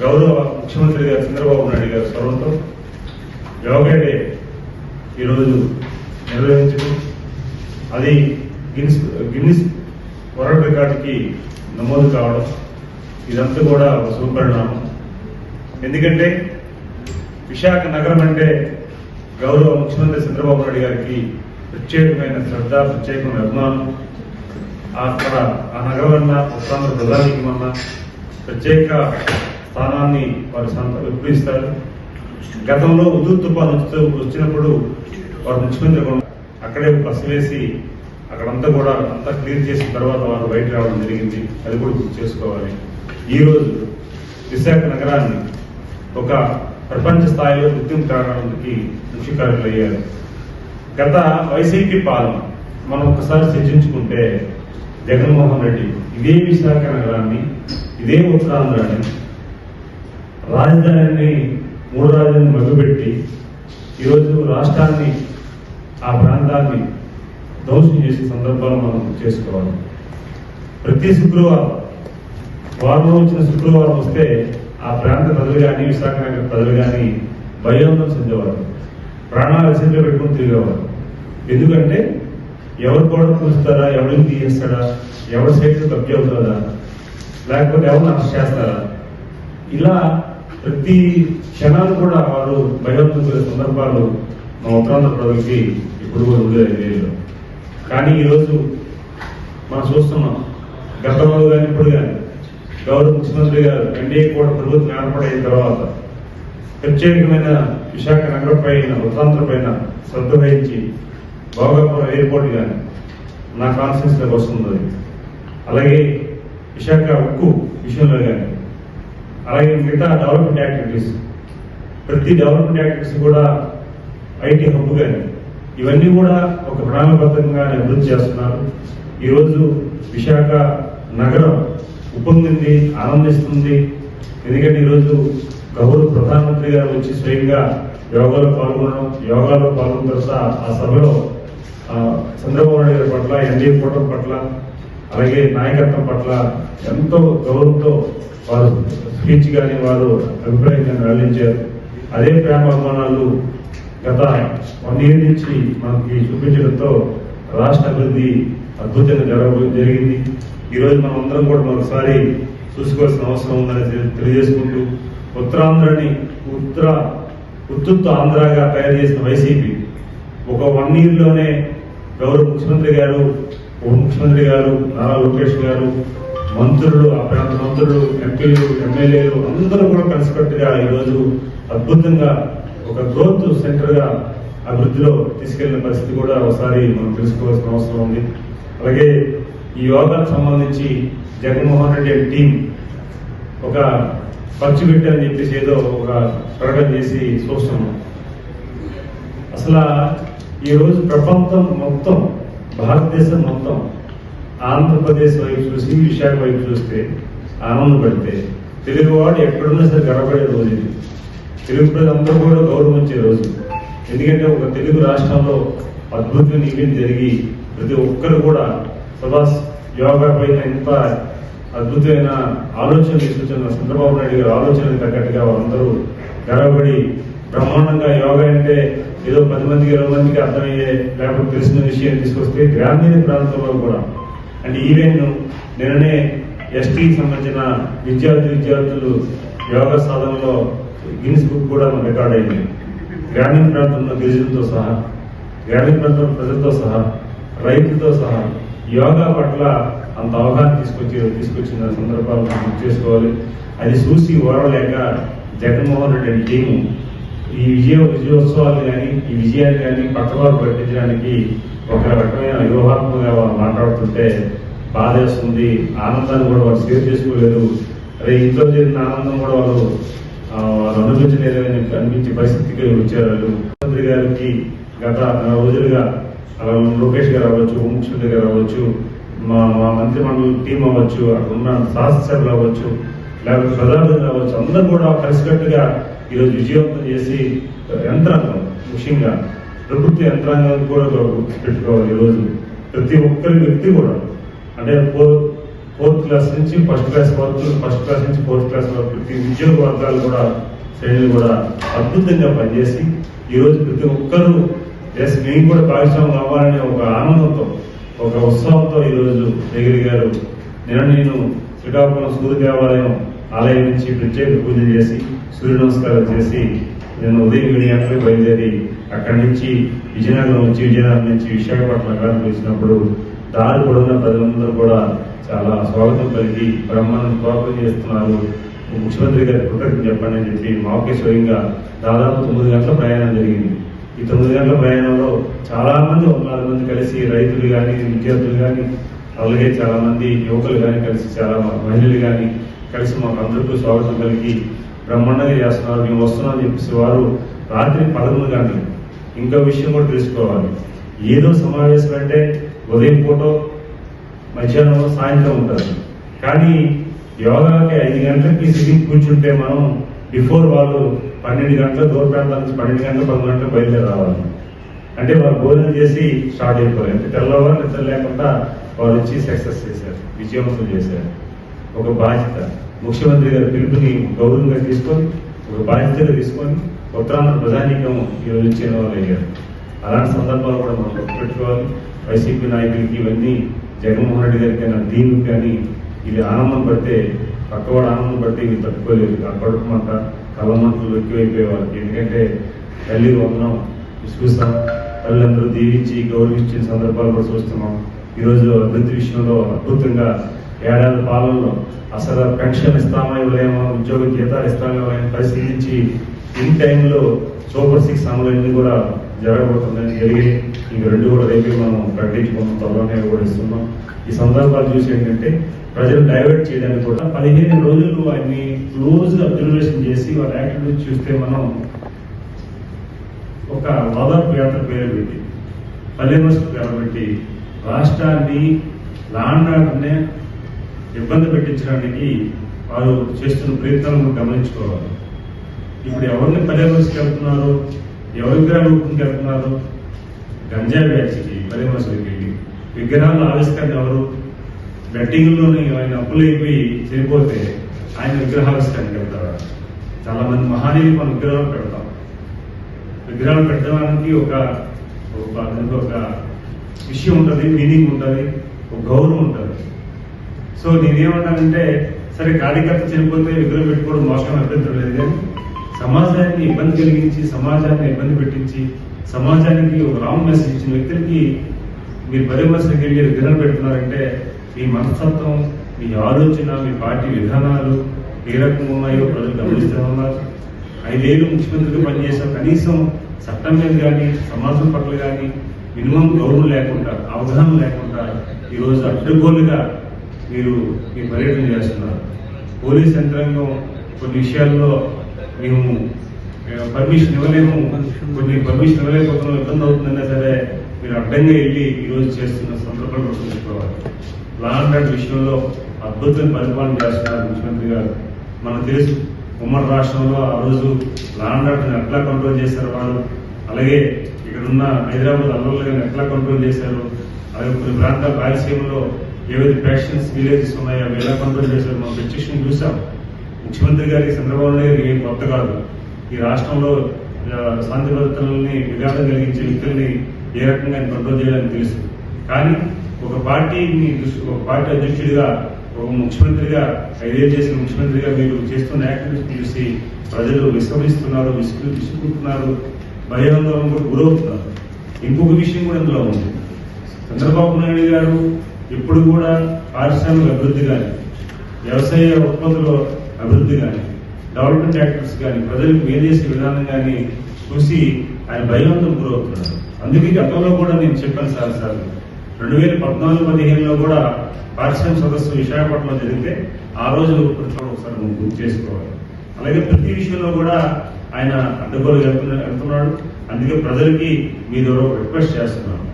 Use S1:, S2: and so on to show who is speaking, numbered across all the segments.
S1: గౌరవ ముఖ్యమంత్రి గారు చంద్రబాబు నాయుడు గారి స్వరంతో యోగా డే ఈరోజు నిర్వహించడం. అది గిన్నిస్ గిన్నిస్ వరల్డ్ రికార్డుకి నమోదు కావడం. ఇదంతా కూడా ఒక సుపరిణామం ఎందుకంటే విశాఖ నగరం అంటే గౌరవ ముఖ్యమంత్రి చంద్రబాబు నాయుడు గారికి ప్రత్యేకమైన శ్రద్ధ ప్రత్యేకమైన అభిమానం. అక్కడ ఆ నగరమన్న ఉత్తరాంధ్ర ప్రధానికమన్న ప్రత్యేక స్థానాన్ని వారు సంత విప్లవిస్తారు గతంలో ఉదు తుఫాను వచ్చినప్పుడు వారు ముఖ్యమంత్రి అక్కడే బస్సు వేసి అక్కడంతా కూడా అంతా క్లియర్ చేసిన తర్వాత వారు బయట రావడం జరిగింది. అది కూడా గుర్తు చేసుకోవాలి. ఈ రోజు విశాఖ నగరాన్ని ఒక ప్రపంచ స్థాయిలో గుర్తింపు కావడానికి కృషికారులు అయ్యారు గత వైసీపీ పాలన మనం ఒకసారి చర్చించుకుంటే జగన్మోహన్ రెడ్డి ఇదే విశాఖ నగరాన్ని ఇదే ఉత్తరాంధ్రాన్ని రాజధానిని మూడు రాజధానిని మగ్గుపెట్టి ఈరోజు రాష్ట్రాన్ని ఆ ప్రాంతాన్ని ధ్వంసం చేసే సందర్భాలు మనం చేసుకోవాలి. ప్రతి శుక్రవారం వారంలో వచ్చిన శుక్రవారం వస్తే ఆ ప్రాంత ప్రజలు కానీ విశాఖ నగర ప్రజలు కానీ భయోందం చెందేవారు. ప్రాణాలు అసెంబ్లీ పెట్టుకుని తిరిగేవారు. ఎందుకంటే ఎవరు కూడా చూస్తారా ఎవరిని తీయేస్తాడా? ఎవరి సైట్ కబ్జా అవుతుందా? లేకపోతే ఎవరిని అరెస్ట్ చేస్తారా? ఇలా ప్రతి క్షణాలు కూడా వారు భయపడుతున్న సందర్భాలు మా ఉత్తరాంధ్ర ప్రజలకి ఇప్పుడు కూడా ఉండేది కానీ ఈరోజు మనం చూస్తున్నాం. గతంలో కానీ ఇప్పుడు కానీ గౌరవ ముఖ్యమంత్రి గారు ఎన్డీఏ కూడా ప్రభుత్వం ఏర్పడిన తర్వాత ప్రత్యేకమైన విశాఖ నగరం పైన ఉత్తరాంధ్ర పైన శ్రద్ధ వహించి భోగాపురం ఎయిర్పోర్ట్ కానీ నా కాన్ఫరెన్స్ వస్తుంది. అలాగే విశాఖ ఉక్కు విషయంలో కానీ అలాగే మిగతా డెవలప్మెంట్ యాక్టివిటీస్ ప్రతి డెవలప్మెంట్ యాక్టివిటీస్ కూడా ఐటీ హబ్ కానీ ఇవన్నీ కూడా ఒక ప్రణాళికబద్ధంగా అభివృద్ధి చేస్తున్నారు. ఈరోజు విశాఖ నగరం ఉప్పొంగింది ఆనందిస్తుంది. ఎందుకంటే ఈరోజు గౌరవ ప్రధానమంత్రి గారు వచ్చి స్వయంగా యోగాలో పాల్గొనడం యోగాలో పాల్గొన్న తర్వాత ఆ సభలో చంద్రబాబు నాయుడు గారి పట్ల ఎన్డీఏ కూటమి పట్ల అలాగే నాయకత్వం పట్ల ఎంతో గౌరవంతో వారు స్పీచ్ కానీ వారు అభిప్రాయం కానీ వెల్లించారు అదే ప్రేమ అభిమానాలు గత వన్ ఇయర్ నుంచి మనకి చూపించడంతో రాష్ట్ర అభివృద్ధి అద్భుతంగా జరగ జరిగింది. ఈరోజు మనం అందరం కూడా మరొకసారి చూసుకోవాల్సిన అవసరం ఉందని తెలియజేసుకుంటూ ఉత్తరాంధ్రని ఉత్తర ఉత్తుత్వ ఆంధ్రాగా తయారు చేసిన వైసీపీ ఒక వన్ ఇయర్లోనే గౌరవ ముఖ్యమంత్రి గారు ఉప ముఖ్యమంత్రి గారు నారా లోకేష్ గారు మంత్రులు ఆ ప్రాంత మంత్రులు ఎంపీలు ఎమ్మెల్యేలు అందరూ కూడా కలిసికట్టుగా ఈరోజు అద్భుతంగా ఒక గ్రోత్ సెంటర్గా అభివృద్ధిలో తీసుకెళ్ళిన పరిస్థితి కూడా ఒకసారి మనం తెలుసుకోవాల్సిన అవసరం ఉంది. అలాగే ఈ యోగాకు సంబంధించి జగన్మోహన్ రెడ్డి టీం ఒక ఖర్చు పెట్టని చెప్పేసి ఏదో ఒక ప్రకటన చేసి చూస్తున్నాం. అసలు ఈ రోజు ప్రపంచం మొత్తం భారతదేశం మొత్తం ఆంధ్రప్రదేశ్ వైపు చూసి విశాఖ వైపు చూస్తే ఆనందపడితే తెలుగువాడు ఎక్కడున్నా సరే గడపడే రోజు ఇది. తెలుగు ప్రజలందరూ కూడా గౌరవించే రోజు. ఎందుకంటే ఒక తెలుగు రాష్ట్రంలో అద్భుతమైన ఈవెంట్ జరిగి ప్రతి ఒక్కరు కూడా సుభాష్ యోగా పైన ఎంత అద్భుతమైన ఆలోచన తీసుకొచ్చిన చంద్రబాబు నాయుడు గారి ఆలోచనకు తగ్గట్టుగా వారందరూ గర్వపడి బ్రహ్మాండంగా యోగా అంటే ఏదో పది మందికి ఇరవై మందికి అర్థమయ్యే లేకపోతే తెలిసిన విషయం తీసుకొస్తే గ్రామీణ ప్రాంతంలో కూడా. అంటే ఈవెన్ నిన్ననే ఎస్టీకి సంబంధించిన విద్యార్థి విద్యార్థులు యోగా సాధనలో గిన్నిస్ బుక్ కూడా రికార్డ్ అయింది. గ్రామీణ ప్రాంతంలో గిరిజనులతో సహా గ్రామీణ ప్రాంతంలో ప్రజలతో సహా రైతులతో సహా యోగా పట్ల అంత అవగాహన తీసుకొచ్చి తీసుకొచ్చిన సందర్భాలు మనం గుర్తు చేసుకోవాలి. అది చూసి ఓడలేక జగన్మోహన్ రెడ్డి టీము ఈ విజయ విజయోత్సవాలు కానీ ఈ విజయాన్ని కానీ పక్కవారు పట్టించడానికి ఒక రకమైన వ్యూహాత్మకంగా వాళ్ళు మాట్లాడుతుంటే బాధేస్తుంది ఆనందాన్ని కూడా వాళ్ళు షేర్ చేసుకోలేదు. అదే ఇంట్లో జరిగిన ఆనందం కూడా వాళ్ళు ఆ, వాళ్ళు అనుభవించలేదని అనిపించే పరిస్థితికి వచ్చారు ముఖ్యమంత్రి గారికి గత రోజులుగా అలా లోకేష్ గారు అవ్వచ్చు ఉప గారు అవ్వచ్చు మా మా మంత్రి మండలి టీం అవ్వచ్చు అక్కడ ఉన్న శాసనసభ్యులు అవ్వచ్చు లేకపోతే ప్రధానమంత్రి అవ్వచ్చు అందరూ కూడా కలిసికట్టుగా ఈరోజు విజయవంతం చేసి యంత్రాంగం ముఖ్యంగా ప్రభుత్వ యంత్రాంగం కూడా పెట్టుకోవాలి ఈరోజు. ప్రతి ఒక్కరి వ్యక్తి కూడా. అంటే ఫోర్త్ క్లాస్ నుంచి ఫస్ట్ క్లాస్ వరకు ఫస్ట్ క్లాస్ నుంచి ఫోర్త్ క్లాస్ వరకు ప్రతి ఉద్యోగ వర్గాలు కూడా శ్రేణులు కూడా అద్భుతంగా పనిచేసి ఈరోజు ప్రతి ఒక్కరూ ఎస్ మేము కూడా భాగస్వామ్యం కావాలనే ఒక ఆనందంతో ఒక ఉత్సవంతో ఈరోజు ఎగిరిగారు గారు నిన్న నేను శ్రీకాకుళం సూర్య దేవాలయం ఆలయం నుంచి ప్రత్యేక పూజ చేసి సూర్య నమస్కారం చేసి నేను ఉదయం వినియాత్రకు బయలుదేరి అక్కడి నుంచి విజయనగరం వచ్చి విజయనగరం నుంచి విశాఖపట్నం గారికి వచ్చినప్పుడు దారి పొడవున ప్రజలందరూ కూడా చాలా స్వాగతం కలిగి బ్రహ్మాండం స్వాగతం చేస్తున్నారు. ముఖ్యమంత్రి గారి కృతజ్ఞత చెప్పండి అని చెప్పి మాకే స్వయంగా దాదాపు తొమ్మిది గంటల ప్రయాణం జరిగింది. ఈ తొమ్మిది గంటల ప్రయాణంలో చాలా మంది నాలుగు మంది కలిసి రైతులు కానీ విద్యార్థులు కానీ అలాగే చాలా మంది యువకులు కానీ కలిసి చాలా మహిళలు కానీ కలిసి మాకు అందరికీ స్వాగతం కలిగి బ్రహ్మాండంగా చేస్తున్నారు. మేము వస్తున్నామని చెప్పేసి వారు రాత్రి పదకొండు గంటలు. ఇంకో విషయం కూడా తెలుసుకోవాలి. ఏదో సమావేశం అంటే ఉదయం పూట మధ్యాహ్నం సాయంత్రం ఉంటుంది కానీ యోగాకి ఐదు గంటలకి సిట్టింగ్ కూర్చుంటే మనం బిఫోర్ వాళ్ళు పన్నెండు గంటల దూర ప్రాంతాల నుంచి పన్నెండు గంటల పదకొండు గంటలు బయలుదేరి రావాలి. అంటే వాళ్ళు భోజనం చేసి స్టార్ట్ అయిపోయారు అంటే తెల్లవారు నిద్ర లేకుండా వారు వచ్చి సక్సెస్ చేశారు. విజయవంతం చేశారు. ఒక బాధ్యత. ముఖ్యమంత్రి గారి పిలుపుని గౌరవంగా తీసుకొని ఒక బాధ్యతగా తీసుకొని ఉత్తరాంధ్ర ప్రజానీకం ఈరోజు ఇచ్చిన వాళ్ళు అయ్యారు. అలాంటి సందర్భాలు కూడా మనం గుర్తుపెట్టుకోవాలి. వైసీపీ నాయకులకి ఇవన్నీ జగన్మోహన్ రెడ్డి గారికి అయినా దీనికి కానీ ఇది ఆనందం పడితే పక్కవాడు ఆనందం పడితే ఇది తట్టుకోలేదు. ఆ కడుపు మంట కళ్ళమంటలు ఎక్కువైపోయే వాళ్ళకి. ఎందుకంటే తల్లి వందనం చూస్తాం తల్లిదండ్రులు దీవించి గౌరవించిన సందర్భాలు కూడా చూస్తున్నాం. ఈరోజు అభివృద్ధి విషయంలో అద్భుతంగా ఏడాది పాలనలో అసలు పెన్షన్ ఇస్తామో ఇవ్వలేమో ఉద్యోగ జీతాలు ఇస్తామో ఇవ్వలేమో పరిశీలించి ఇన్ టైంలో సూపర్ సిక్స్ అమలన్నీ కూడా జరగబోతుందని జరిగి ఇంక రెండు కూడా రేపే మనం ప్రకటించుకున్నాం త్వరలోనే కూడా ఇస్తున్నాం ఈ సందర్భాలు చూసి ఏంటంటే ప్రజలు డైవర్ట్ చేయడానికి కూడా పదిహేను రోజులు ఆయన్ని క్లోజ్ అబ్జర్వేషన్ చేసి వాళ్ళ యాక్టివిటీస్ చూస్తే మనం ఒక ఓదార్పు యాత్ర పేరు పెట్టి పల్లెమస్తు పేరు పెట్టి రాష్ట్రాన్ని లాండ్ ఆర్డర్నే ఇబ్బంది పెట్టించడానికి వారు చేస్తున్న ప్రయత్నాలను గమనించుకోవాలి. ఇప్పుడు ఎవరిని పల్లెమస్తుకి వెళ్తున్నారు ఎవరి విగ్రహ ఊపుకుంటూ వెళ్తున్నారు గంజా బ్యాచ్కి పల్లెమస్తుకి విగ్రహాల ఆవిష్కరణ ఎవరు? బెట్టింగ్లోని ఆయన అయిపోయి చనిపోతే ఆయన విగ్రహావిష్కరణకి వెళ్తారు? చాలా మంది మహానీయులు మనం విగ్రహాలు పెడతాం. విగ్రహాలు పెట్టడానికి ఒక ఒక దానికి ఒక విషయం ఉంటుంది మీనింగ్ ఉంటుంది ఒక గౌరవం ఉంటుంది. సో నేనేమంటానంటే సరే కార్యకర్త చనిపోతే విగ్రహం పెట్టుకోవడం మోసం అభ్యంతరం లేదు కానీ సమాజానికి ఇబ్బంది కలిగించి సమాజాన్ని ఇబ్బంది పెట్టించి సమాజానికి ఒక రాంగ్ మెసేజ్ ఇచ్చిన వ్యక్తులకి మీరు పరామర్శలకు వెళ్ళి విగ్రహం పెడుతున్నారంటే మీ మనస్తత్వం మీ ఆలోచన మీ పార్టీ విధానాలు ఏ రకంగా ఉన్నాయో ప్రజలు గమనిస్తూ ఉన్నారు. ఐదేళ్ళు ముఖ్యమంత్రిగా పనిచేసాం కనీసం చట్టం మీద కానీ సమాజం పట్ల కానీ మినిమం గౌరవం లేకుండా అవగాహన లేకుండా ఈరోజు అడ్డగోలుగా మీరు మీ పర్యటన చేస్తున్నారు. పోలీస్ యంత్రాంగం కొన్ని విషయాల్లో మేము పర్మిషన్ ఇవ్వలేము. కొన్ని పర్మిషన్ ఇవ్వలేకపోతున్నాం ఇబ్బంది అవుతుందన్నా సరే మీరు అడ్డంగా వెళ్ళి ఈరోజు చేస్తున్న సందర్భాలు గుర్తుంచుకోవాలి లా అండ్ ఆర్డర్ విషయంలో అద్భుతమైన పరిపాలన చేస్తున్నారు ముఖ్యమంత్రి గారు. మనకు తెలుసు ఉమ్మడి రాష్ట్రంలో ఆ రోజు లా అండ్ ఆర్డర్ని ఎట్లా కంట్రోల్ చేశారు వాళ్ళు అలాగే ఇక్కడ ఉన్న హైదరాబాద్ అల్లర్లుగా ఎట్లా కంట్రోల్ చేశారు? అలాగే కొన్ని ప్రాంతాల రాయలసీమలో ఏవైతే ప్యాక్షన్స్ విలేజెస్ ఉన్నాయో అవి ఎలా కంట్రోల్ చేశారు మనం ప్రత్యక్షం చూసాం ముఖ్యమంత్రి గారి చంద్రబాబు నాయుడు గారికి ఏం కొత్త కాదు. ఈ రాష్ట్రంలో శాంతి భద్రతలని విఘాతం కలిగించే వ్యక్తుల్ని ఏ రకంగా ఆయన కంట్రోల్ చేయాలని తెలుసు. కానీ ఒక పార్టీని ఒక పార్టీ అధ్యక్షుడిగా ఒక ముఖ్యమంత్రిగా ఐదేళ్ళు చేసిన ముఖ్యమంత్రిగా మీరు చేస్తున్న యాక్టివిటీస్ చూసి ప్రజలు విశ్రమిస్తున్నారు విసుగు విసుకుంటున్నారు భయాందోళన కూడా గురవుతున్నారు. ఇంకొక విషయం కూడా ఇందులో ఉంది. చంద్రబాబు నాయుడు గారు ఇప్పుడు కూడా పారిశ్రామిక అభివృద్ధి కానీ వ్యవసాయ ఉత్పత్తుల అభివృద్ధి కానీ డెవలప్మెంట్ యాక్టివిటీస్ కానీ ప్రజలకు మేలు చేసే విధానం కానీ చూసి ఆయన భయవంతం గురవుతున్నారు. అందుకే గతంలో కూడా నేను చెప్పాను సార్ సార్ రెండు వేల పద్నాలుగు పదిహేనులో కూడా పారిశ్రామిక సదస్సు విశాఖపట్నంలో జరిగితే ఆ రోజు ఒకసారి మనం గుర్తు చేసుకోవాలి. అలాగే ప్రతి విషయంలో కూడా ఆయన అడ్డగోలు వెళ్తున్నాడు. అందుకే ప్రజలకి మీరు రిక్వెస్ట్ చేస్తున్నాను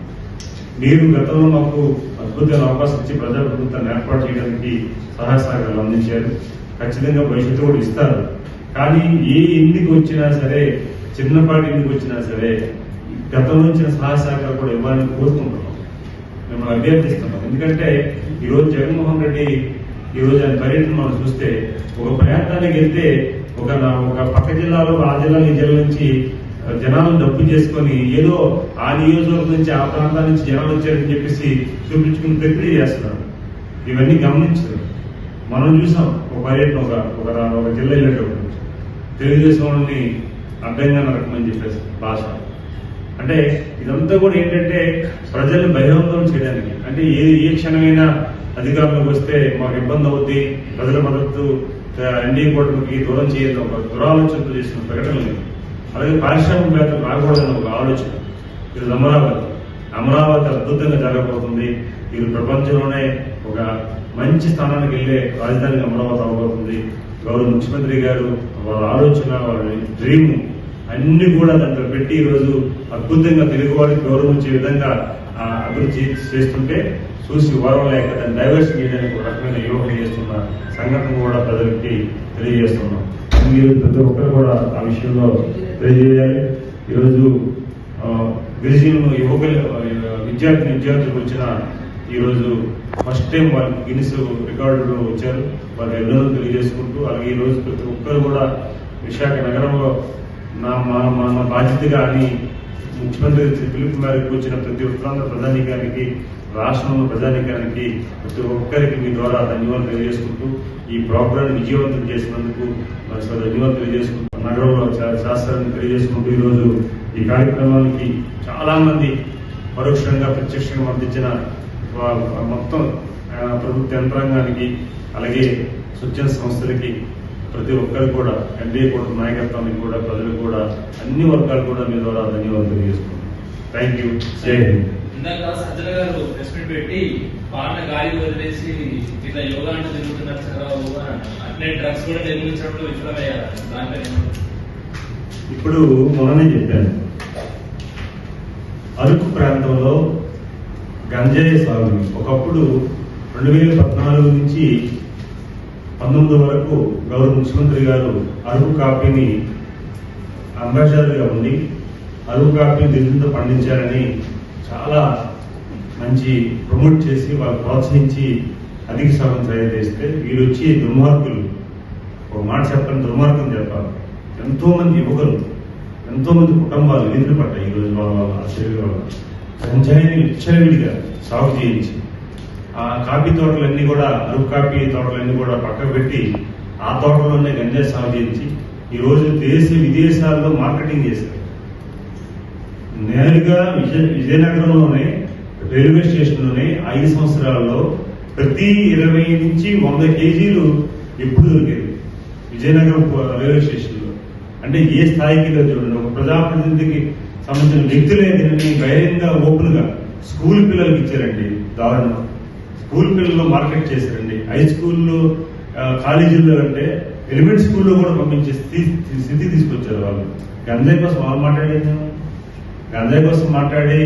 S1: మీరు గతంలో మాకు అద్భుతమైన అవకాశం ఇచ్చి ప్రజాప్రభుత్వాన్ని ఏర్పాటు చేయడానికి సహాయ సహకారాలు అందించారు. ఖచ్చితంగా భవిష్యత్తు కూడా ఇస్తారు. కానీ ఏ ఎన్నిక వచ్చినా సరే చిన్నపాటి ఎన్నిక వచ్చినా సరే గతంలో ఇచ్చిన సహాయ సహకారాలు కూడా ఇవ్వాలని కోరుకుంటున్నాం. మిమ్మల్ని అభ్యర్థిస్తున్నాం. ఎందుకంటే ఈరోజు జగన్మోహన్ రెడ్డి ఈరోజు ఆయన పర్యటన మనం చూస్తే ఒక ప్రాంతానికి వెళ్తే ఒక ఒక పక్క జిల్లాలో ఆ జిల్లా ఈ జిల్లా నుంచి జనాలను డబ్బు చేసుకొని ఏదో ఆ నియోజకవర్గం నుంచి ఆ ప్రాంతాల నుంచి జనాలు వచ్చారని చెప్పేసి చూపించుకుని ప్రక్రియ చేస్తున్నారు. ఇవన్నీ గమనించారు. మనం చూసాం ఒక పర్యటన ఒక ఒక ఒక జిల్లా వెళ్ళేటప్పుడు తెలుగుదేశం వాళ్ళని అడ్డంగా నరకమని చెప్పేసి భాష. అంటే ఇదంతా కూడా ఏంటంటే ప్రజల్ని బహిరంగం చేయడానికి. అంటే ఏ ఏ క్షణమైనా అధికారంలోకి వస్తే మాకు ఇబ్బంది అవుద్ది ప్రజల మద్దతు ఎన్డీ కూటమికి దూరం చేయడం ఒక దురాలోచనతో చేసిన ప్రకటనలు లేదు అలాగే పారిశ్రామికవేత్తలు రాకూడదని ఒక ఆలోచన. ఇది అమరావతి. అమరావతి అద్భుతంగా జరగబోతుంది. ఇది ప్రపంచంలోనే ఒక మంచి స్థానానికి వెళ్ళే రాజధానికి అమరావతి అవ్వబోతుంది. గౌరవ ముఖ్యమంత్రి గారు వాళ్ళ ఆలోచన వాళ్ళ డ్రీమ్ అన్ని కూడా దాంట్లో పెట్టి ఈరోజు అద్భుతంగా తెలుగు వారికి గౌరవించే విధంగా ఆ, అభివృద్ధి చేస్తుంటే చూసి వారం లేక దాన్ని డైవర్షన్ చేయడానికి ఒక రకమైన యోగం చేస్తున్న సంఘటన కూడా ప్రజలకి తెలియజేస్తున్నాం. మీరు ప్రతి ఒక్కరు కూడా ఆ విషయంలో తెలియజేయాలి ఈరోజు గిరిజన యువక విద్యార్థి విద్యార్థులకు వచ్చిన ఈరోజు ఫస్ట్ టైం వాళ్ళు గినిస్ రికార్డులో వచ్చారు. వాళ్ళ ఎన్నో తెలియజేసుకుంటూ అలాగే ఈరోజు ప్రతి ఒక్కరు కూడా విశాఖ నగరంలో నా మా మా మా బాధ్యతగా అని ముఖ్యమంత్రి పిలుపు మేరకు వచ్చిన ప్రతి ఒక్క ప్రధాని గారికి రాష్ట్రంలో ప్రధానికానికి ప్రతి ఒక్కరికి మీ ద్వారా ధన్యవాదాలు తెలియజేసుకుంటూ ఈ ప్రోగ్రాం విజయవంతం చేసినందుకు ధన్యవాదాలు తెలియజేసుకుంటూ నగరంలో శాస్త్రాన్ని తెలియజేసుకుంటూ ఈరోజు ఈ కార్యక్రమానికి చాలామంది పరోక్షంగా ప్రత్యక్షంగా మద్దతిచ్చిన మొత్తం ప్రభుత్వ యంత్రాంగానికి అలాగే స్వచ్ఛంద సంస్థలకి ప్రతి ఒక్కరు కూడా ఎన్డీఏ కూడా నాయకత్వానికి కూడా ప్రజలు కూడా అన్ని వర్గాలు కూడా మీ ద్వారా ధన్యవాదాలు తెలియజేసుకుంటారు థ్యాంక్ యూ జై హింద్
S2: ఇందాక సజ్జల గారు ప్రెస్ మీట్ పెట్టి పాలన గాలి వదిలేసి ఇట్లా యోగా అంటే తిరుగుతున్నారు అన్నారు. అట్లే డ్రగ్స్ కూడా నిర్మించడంలో విఫలమయ్యారు దాంట్లో?
S1: ఇప్పుడు మొన్ననే చెప్పాను. అరకు ప్రాంతంలో గంజాయి సాగు ఒకప్పుడు రెండు వేల పద్నాలుగు నుంచి పంతొమ్మిది వరకు గౌరవ ముఖ్యమంత్రి గారు అరకు కాఫీని అంబాసిడర్గా ఉండి అరువు కాపీ దిగుతో పండించారని చాలా మంచి ప్రమోట్ చేసి వాళ్ళు ప్రోత్సహించి అధిక శాతం తయారు చేస్తే వీరు వచ్చి దుర్మార్గులు. ఒక మాట చెప్పని దుర్మార్గం చెప్పాలి. ఎంతోమంది యువకులు ఎంతో మంది కుటుంబాలు నిధులు పడ్డాయి ఈ రోజు వాళ్ళ వాళ్ళ ఆ వల్ల. విచ్చలవిడిగా సాగు చేయించి ఆ కాఫీ తోటలన్నీ కూడా అరువు కాఫీ తోటలన్నీ కూడా పక్కకు పెట్టి ఆ తోటలోనే గంజాయి సాగు చేయించి ఈరోజు దేశ విదేశాల్లో మార్కెటింగ్ చేశారు. నేరుగా విజయ విజయనగరంలోనే రైల్వే స్టేషన్లోనే ఐదు సంవత్సరాల్లో ప్రతి ఇరవై నుంచి వంద కేజీలు ఎప్పుడు దొరికేది విజయనగరం రైల్వే స్టేషన్లో. అంటే ఏ స్థాయికి చూడండి. ఒక ప్రజాప్రతినిధికి సంబంధించిన వ్యక్తులే దీనిని బహిరంగ ఓపెన్గా స్కూల్ పిల్లలకి ఇచ్చారండి. దారుణం. స్కూల్ పిల్లలు మార్కెట్ చేశారండి. హై స్కూల్లో కాలేజీల్లో అంటే ఎలిమెంట్ స్కూల్లో కూడా పంపించే స్థితి స్థితి తీసుకొచ్చారు వాళ్ళు. గంజాయి కోసం వాళ్ళు మాట్లాడేది గంజాయి కోసం మాట్లాడి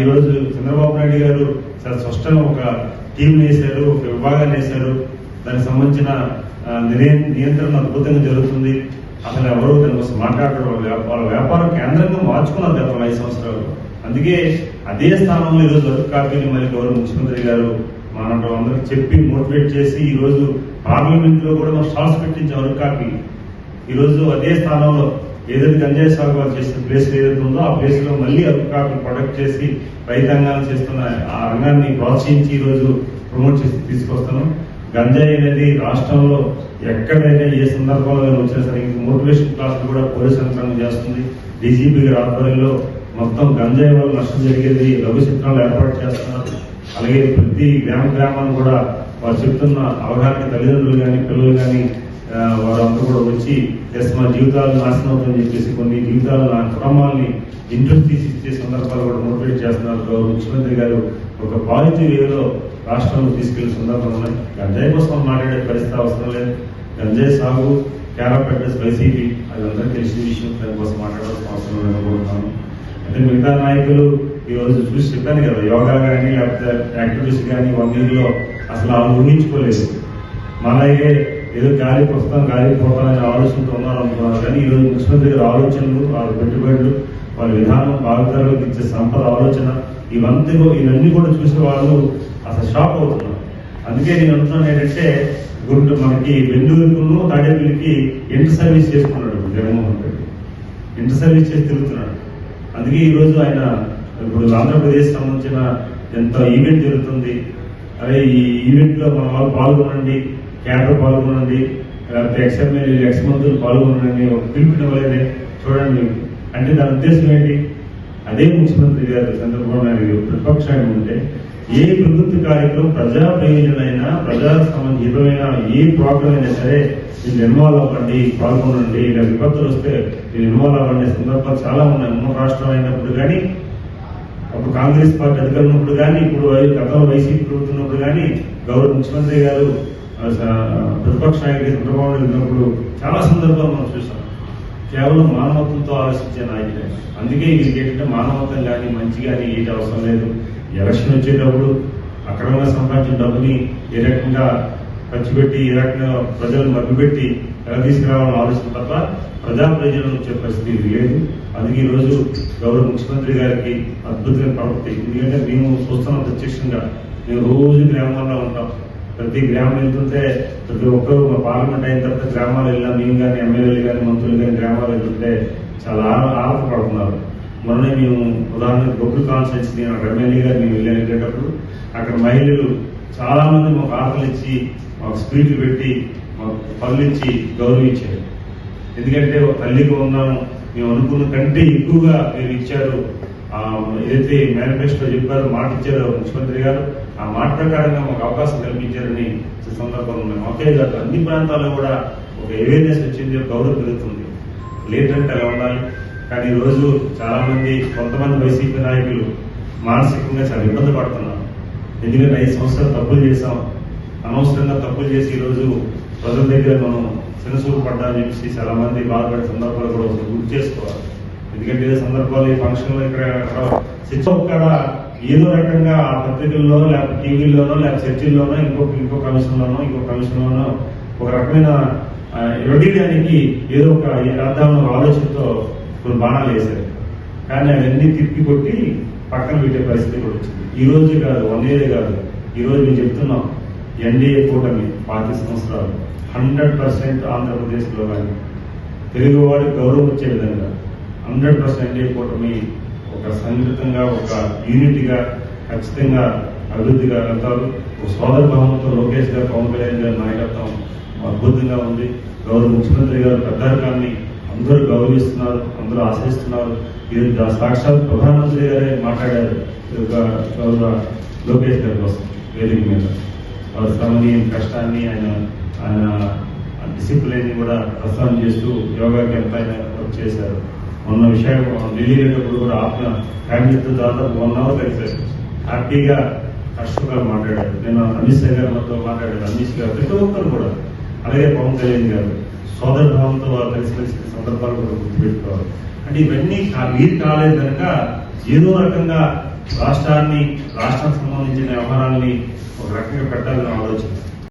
S1: ఈరోజు చంద్రబాబు నాయుడు గారు చాలా స్పష్టంగా ఒక టీం వేశారు ఒక విభాగాన్ని వేశారు దానికి సంబంధించిన నియంత్రణ అద్భుతంగా జరుగుతుంది. అసలు ఎవరు దాని కోసం మాట్లాడరు వాళ్ళ వ్యాపారం కేంద్రంగా మార్చుకున్నారు గత ఐదు సంవత్సరాలు. అందుకే అదే స్థానంలో ఈ రోజు వరకు కాపీని మరి గౌరవ ముఖ్యమంత్రి గారు మనం అందరికి చెప్పి మోటివేట్ చేసి ఈరోజు పార్లమెంట్లో కూడా మనం స్టాల్స్ పెట్టించాం వరకు కాపీ ఈరోజు అదే స్థానంలో ఏదైతే గంజాయి సాగు వాళ్ళు చేసిన ప్లేస్ ఏదైతే ఉందో ఆ ప్లేస్లో మళ్ళీ అరకు ప్రొడక్ట్ చేసి రైతాంగాలు చేస్తున్న ఆ రంగాన్ని ప్రోత్సహించి ఈ రోజు ప్రమోట్ చేసి తీసుకొస్తున్నాం. గంజాయి అనేది రాష్ట్రంలో ఎక్కడైనా ఏ సందర్భంలో వచ్చినా సరే మోటివేషన్ క్లాసులు కూడా పోలీస్ యంత్రాంగం చేస్తుంది. డీజీపీ గారి ఆధ్వర్యంలో మొత్తం గంజాయి వల్ల నష్టం జరిగేది లఘు చిత్రాలు ఏర్పాటు చేస్తున్నారు. అలాగే ప్రతి గ్రామ గ్రామాన్ని కూడా వారు చెప్తున్న అవగాహన తల్లిదండ్రులు కానీ పిల్లలు కానీ వారంతా కూడా వచ్చి ఎస్ మా జీవితాలు నాశనం అవుతుందని చెప్పేసి కొన్ని జీవితాలు నా కుటుంబాలని ఇంట్రెస్ట్ తీసి ఇచ్చే సందర్భాలు కూడా మోటివేట్ చేస్తున్నారు. గౌరవ ముఖ్యమంత్రి గారు ఒక పాజిటివ్ వేలో రాష్ట్రంలో తీసుకెళ్ళే సందర్భాలు ఉన్నాయి గంజాయి కోసం మాట్లాడే పరిస్థితి అవసరం లేదు. గంజాయి సాగు క్యారప్ అడ్రస్ వైసీపీ అది అందరికీ తెలిసిన విషయం. దానికోసం మాట్లాడాల్సిన అవసరం లేదని అనుకుంటున్నాను అంటే మిగతా నాయకులు ఈ రోజు చూసి చెప్పాను కదా యోగా కానీ లేకపోతే యాక్టివిటీస్ కానీ వన్ ఇయర్లో అసలు వాళ్ళు ఊహించుకోలేదు. మనలాగే ఏదో గాలికి ప్రస్తుతం గాలికి పోతామనే ఆలోచనతో ఉన్నాను కానీ ఈ రోజు ముఖ్యమంత్రి గారి ఆలోచనలు వాళ్ళ పెట్టుబడులు వాళ్ళ విధానం భావితరాలకు ఇచ్చే సంపద ఆలోచన ఇవంతా ఇవన్నీ కూడా చూసిన వాళ్ళు అసలు షాక్ అవుతున్నారు. అందుకే నేను అంటున్నాను ఏంటంటే గుంటూరు మనకి బెంగళూరుకును తాడేపల్లికి ఇంటర్ సర్వీస్ చేసుకున్నాడు జగన్మోహన్ రెడ్డి. ఇంటర్ సర్వీస్ చేసి తిరుగుతున్నాడు. అందుకే ఈరోజు ఆయన ఇప్పుడు ఆంధ్రప్రదేశ్ సంబంధించిన ఎంత ఈవెంట్ జరుగుతుంది అదే ఈ ఈవెంట్లో మన వాళ్ళు పాల్గొనండి క్యాడర్ పాల్గొనండి లేకపోతే ఎక్స్ ఎమ్మెల్యే ఎక్స్ మంత్రులు పాల్గొనండి ఒక పిలుపునివ్వలేదే చూడండి. అంటే దాని ఉద్దేశం ఏంటి? అదే ముఖ్యమంత్రి గారు చంద్రబాబు నాయుడు గారు ప్రతిపక్షాన్ని ఉంటే ఏ ప్రభుత్వ కార్యక్రమం ప్రజా ప్రయోజనమైనా ప్రజా సంబంధితమైన ఏ ప్రాబ్లం అయినా సరే మీరు ఇన్వాల్వ్ అవ్వండి పాల్గొనండి. ఇలా విపత్తులు వస్తే మీరు ఇన్వాల్వ్ అవ్వండి సందర్భాలు చాలా ఉన్నాయి. ఉన్న రాష్ట్రం అయినప్పుడు కానీ అప్పుడు కాంగ్రెస్ పార్టీ అధికారం ఉన్నప్పుడు కానీ ఇప్పుడు గతంలో వైసీపీ ప్రభుత్వం ఉన్నప్పుడు కానీ గౌరవ ముఖ్యమంత్రి గారు ప్రతిపక్ష నాయకుడు చంద్రబాబు ఉన్నప్పుడు చాలా సందర్భాలు మనం చూసాం. కేవలం మానవత్వంతో ఆలోచించే నాయకులే. అందుకే వీరికి ఏంటంటే మానవత్వం కానీ మంచి కానీ ఏంటి అవసరం లేదు. ఎలక్షన్ వచ్చేటప్పుడు అక్రమంగా సంపాదించిన డబ్బుని ఏ రకంగా ఖర్చు పెట్టి ఏ రకంగా ప్రజలను మభ్యపెట్టి ఎలా తీసుకురావాలని ఆలోచన తప్ప ప్రజా ప్రయోజనం వచ్చే పరిస్థితి లేదు. అందుకే ఈరోజు గౌరవ ముఖ్యమంత్రి గారికి అద్భుతమైన ప్రవృత్తి ఎందుకంటే మేము చూస్తున్నాం ప్రత్యక్షంగా. మేము రోజు గ్రామాల్లో ఉంటాం. ప్రతి గ్రామం వెళ్తుంటే ప్రతి ఒక్కరు మా పార్లమెంట్ అయిన తర్వాత గ్రామాలు వెళ్ళినా మేము కానీ ఎమ్మెల్యేలు కానీ మంత్రులు కానీ గ్రామాలు వెళ్తుంటే చాలా ఆన- ఆనందపడుతున్నారు. మొన్నే మేము ఉదాహరణకు బొగ్గు కాన్స్టెన్సీ నేను అక్కడ ఎమ్మెల్యే గారు మేము వెళ్ళేటప్పుడు. అక్కడ మహిళలు చాలా మంది మాకు ఆఫర్లు ఇచ్చి మాకు స్పీడ్లు పెట్టి మాకు పనులు ఇచ్చి గౌరవించారు. ఎందుకంటే ఒక తల్లిగా ఉన్నాము మేము అనుకున్న కంటే ఎక్కువగా మీరు ఇచ్చారు. ఏదైతే మేనిఫెస్టో చెప్పారో మాట ఇచ్చారో ముఖ్యమంత్రి గారు ఆ మాట ప్రకారంగా మాకు అవకాశం కల్పించారని సందర్భంలో మేము ఒకే కాదు అన్ని ప్రాంతాల్లో కూడా ఒక అవేర్నెస్ వచ్చింది గౌరవం పెరుగుతుంది. లేదంటే అలా ఉండాలి. కానీ ఈరోజు రోజు చాలా మంది కొంతమంది వైసీపీ నాయకులు మానసికంగా చాలా ఇబ్బంది పడుతున్నారు. ఎందుకంటే ఐదు సంవత్సరాలు తప్పులు చేశాం. అనవసరంగా తప్పులు చేసి ఈ రోజు ప్రజల దగ్గర మనం చిన్నసూరు పడ్డామని చెప్పేసి చాలా మంది బాధపడే సందర్భాలు కూడా గుర్తు చేసుకోవాలి. ఎందుకంటే ఏ సందర్భాలు ఈ ఫంక్షన్లో ఇక్కడ అక్కడ శిక్ష ఏదో రకంగా ఆ పత్రికల్లో లేకపోతే టీవీల్లోనో లేకపోతే చర్చిల్లోనో ఇంకొక ఇంకో కమిషన్లోనో ఇంకో కమిషన్లోనో ఒక రకమైన ఎడదీయడానికి ఏదో ఒక అర్థం ఆలోచనతో కొన్ని బాణాలు వేశారు. కానీ అవన్నీ తిప్పి కొట్టి పక్కన పెట్టే పరిస్థితి కూడా వచ్చింది. ఈ రోజు కాదు వన్ ఇయర్ కాదు. ఈ రోజు మేము చెప్తున్నాం ఎన్డీఏ కూటమి పార్టీ సంవత్సరాలు హండ్రెడ్ పర్సెంట్ ఆంధ్రప్రదేశ్లో కానీ తెలుగు వాడికి గౌరవం వచ్చే విధంగా హండ్రెడ్ పర్సెంట్ ఎన్డీఏ కూటమి ఒక సంఘటితంగా ఒక యూనిట్గా ఖచ్చితంగా అభివృద్ధిగా వెళ్తారు ఒక సోదర భావంతో లోకేష్ గారు పవన్ కళ్యాణ్ గారి నాయకత్వం అద్భుతంగా ఉంది. గౌరవ ముఖ్యమంత్రి గారు పెద్దారికాన్ని అందరూ గౌరవిస్తున్నారు అందరూ ఆశిస్తున్నారు ఇది సాక్షాత్ ప్రధానమంత్రి గారే మాట్లాడారు. గౌరవ లోకేష్ గారి కోసం వేదిక మీద. శ్రమని కష్టాన్ని ఆయన ఆయన డిసిప్లిన్ని కూడా ప్రస్తావన చేస్తూ యోగాకి ఎంత ఆయన వర్క్ చేశారు. మొన్న విషయం ఢిల్లీ వెళ్ళినప్పుడు కూడా ఆత్మ ఫ్యామిలీతో దాదాపు వన్ అవర్ కలిసారు హ్యాపీగా కష్టంగా మాట్లాడారు. నేను అమిత్ షా గారితో నాతో మాట్లాడారు. అమిత్ షా గారు ప్రతి ఒక్కరు కూడా. అలాగే పవన్ కళ్యాణ్ గారు సోదర భావంతో వారు కలిసి కలిసి సందర్భాలు కూడా గుర్తుపెట్టుకోవాలి. అంటే ఇవన్నీ వీరు కాలేదు కనుక ఏదో రకంగా రాష్ట్రాన్ని రాష్ట్రానికి సంబంధించిన వ్యవహారాన్ని ఒక రకంగా పెట్టాలని ఆలోచన.